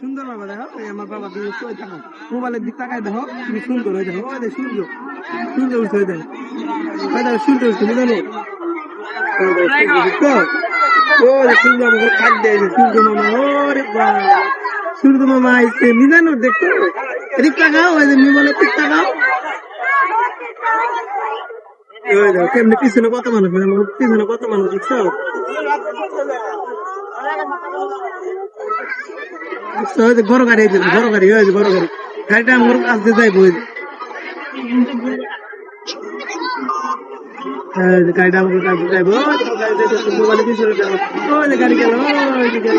সুন্দর বাবা দেখো আমার বাবা থাকো মোবাইলের দিক তাকায় দেখো তুমি সুন্দর হয়ে দেখো সূর্য সূর্য উঠছে ওই দেখো দেখো সূর্য উঠছে দেখো সূর্য মামা দেখো এদিক তাকাও ওই যে দেখো কেমনি পিছনে কত মানুষ? পিছনে কত মানুষ দেখছ বড় গাড়ি বড় গাড়ি বড় গাড়ি। গাড়িটা আমার আসতে যাইবো গাড়িটা আমার আসতে যাইবো যাইতেছে, পিছনে যাব ওই যে গাড়ি গেল ওই গেল।